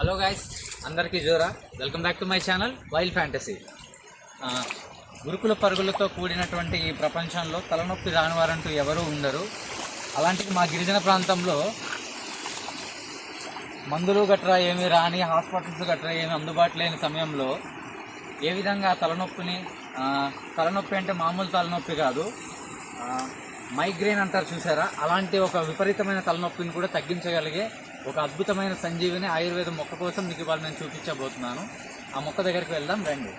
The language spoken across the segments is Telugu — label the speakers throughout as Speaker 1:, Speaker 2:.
Speaker 1: హలో గాయస్ అందరికీ Zora. Welcome back to my channel wild fantasy గురుకుల పరుగులతో కూడినటువంటి ఈ ప్రపంచంలో తలనొప్పి రానివారంటూ ఎవరూ ఉండరు. అలాంటిది మా గిరిజన ప్రాంతంలో మందులు గట్రా ఏమి రాని హాస్పిటల్స్ గట్రా ఏమి అందుబాటు లేని సమయంలో ఏ విధంగా తలనొప్పిని తలనొప్పి అంటే మామూలు తలనొప్పి కాదు మైగ్రేన్ అంటారు చూసారా? అలాంటి ఒక విపరీతమైన తలనొప్పిని కూడా తగ్గించగలిగే ఒక అద్భుతమైన సంజీవిని ఆయుర్వేద మొక్క కోసం మీకు ఇవాళ నేను చూపించబోతున్నాను. ఆ మొక్క దగ్గరికి వెళ్దాం రండి.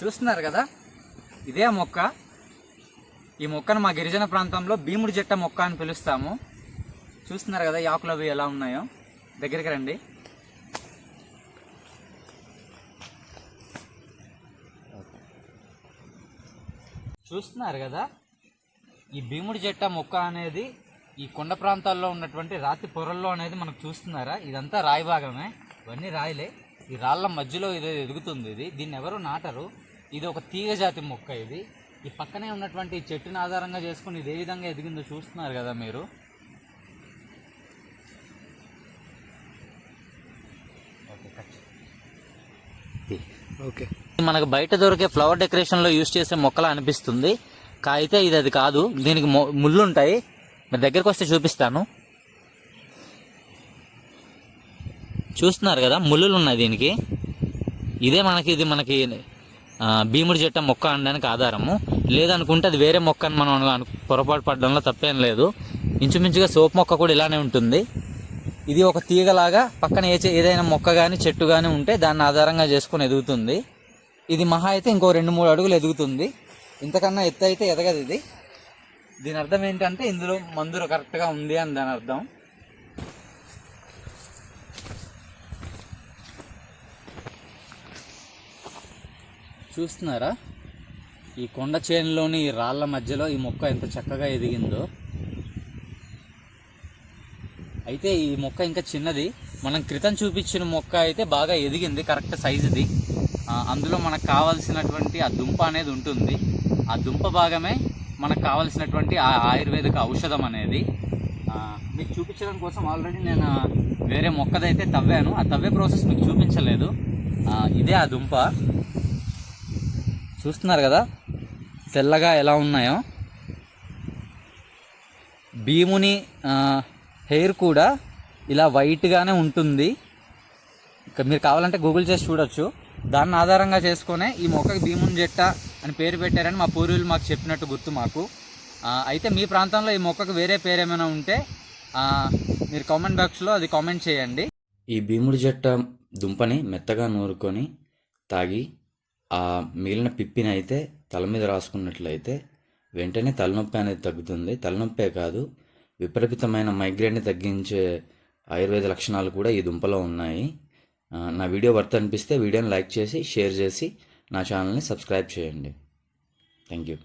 Speaker 1: చూస్తున్నారు కదా? ఇదే మొక్క. ఈ మొక్కను మా గిరిజన ప్రాంతంలో భీముడి జట్ట మొక్క అని పిలుస్తాము. చూస్తున్నారు కదా యాకులు ఆకులు అవి ఎలా ఉన్నాయో? దగ్గరికి రండి. చూస్తున్నారు కదా? ఈ భీముడి జట్ట మొక్క అనేది ఈ కొండ ప్రాంతాల్లో ఉన్నటువంటి రాతి పొరల్లో అనేది మనకు చూస్తున్నారా? ఇదంతా రాయి భాగమే. ఇవన్నీ రాయిలే. ఈ రాళ్ళ మధ్యలో ఇది ఎదుగుతుంది ఇది. దీన్ని ఎవరు నాటరు? ఇది ఒక తీగ జాతి మొక్క ఇది. ఈ పక్కనే ఉన్నటువంటి చెట్టుని ఆధారంగా చేసుకుని ఇది ఏ విధంగా ఎదిగిందో చూస్తున్నారు కదా మీరు. ఓకే మనకు బయట దొరికే ఫ్లవర్ డెకరేషన్లో యూజ్ చేసే మొక్కలా అనిపిస్తుంది. కాయితే ఇది అది కాదు. దీనికి మొ- ముళ్ళు ఉంటాయి. మీరు దగ్గరికి వస్తే చూపిస్తాను. చూస్తున్నారు కదా ముళ్ళులు ఉన్నాయి దీనికి. ఇదే మనకి ఇది మనకి భీముడి చెట్ట మొక్క అనడానికి ఆధారము. లేదనుకుంటే అది వేరే మొక్క అని మనం పొరపాటు పడడంలో తప్పేం లేదు. ఇంచుమించుగా సోప్ మొక్క కూడా ఇలానే ఉంటుంది. ఇది ఒక తీగలాగా పక్కన ఏ ఏదైనా మొక్క కానీ చెట్టు కానీ ఉంటే దాన్ని ఆధారంగా చేసుకొని ఎదుగుతుంది. ఇది మహా అయితే ఇంకో రెండు మూడు అడుగులు ఎదుగుతుంది. ఇంతకన్నా ఎత్తు అయితే ఎదగదు ఇది. దీని అర్థం ఏంటంటే ఇందులో మందులు కరెక్ట్గా ఉంది అని దాని అర్థం. చూస్తున్నారా? ఈ కొండ చేనులోని ఈ రాళ్ళ మధ్యలో ఈ మొక్క ఎంత చక్కగా ఎదిగిందో. అయితే ఈ మొక్క ఇంకా చిన్నది. మనం క్రితం చూపించిన మొక్క అయితే బాగా ఎదిగింది కరెక్ట్ సైజుది. అందులో మనకు కావాల్సినటువంటి ఆ దుంప అనేది ఉంటుంది. ఆ దుంప భాగమే మనకు కావాల్సినటువంటి ఆ ఆయుర్వేదిక ఔషధం అనేది. మీకు చూపించడం కోసం ఆల్రెడీ నేను వేరే మొక్కదైతే తవ్వాను. ఆ తవ్వే ప్రాసెస్ మీకు చూపించలేదు. ఇదే ఆ దుంప. చూస్తున్నారు కదా? తెల్లగా ఎలా ఉన్నాయో? భీముని హెయిర్ కూడా ఇలా వైట్గానే ఉంటుంది. ఇక మీరు కావాలంటే గూగుల్ చేసి చూడొచ్చు. దాన్ని ఆధారంగా చేసుకునే ఈ మొక్కకి భీముని జట్ట అని పేరు పెట్టారని మా పూర్వీకులు మాకు చెప్పినట్టు గుర్తు మాకు. అయితే మీ ప్రాంతంలో ఈ మొక్కకు వేరే పేరు ఏమైనా ఉంటే మీరు కామెంట్ బాక్స్లో అది కామెంట్ చేయండి.
Speaker 2: ఈ భీముడి జట్ట దుంపని మెత్తగా నూరుకొని తాగి ఆ మిగిలిన పిప్పిని అయితే తల మీద రాసుకున్నట్లయితే వెంటనే తలనొప్పి అనేది తగ్గుతుంది. తలనొప్పే కాదు విపరీతమైన మైగ్రేన్ని తగ్గించే ఆయుర్వేద లక్షణాలు కూడా ఈ దుంపలో ఉన్నాయి. నా వీడియో వర్త్ అనిపిస్తే వీడియోని లైక్ చేసి షేర్ చేసి నా ఛానల్ని సబ్స్క్రైబ్ చేయండి. Thank you.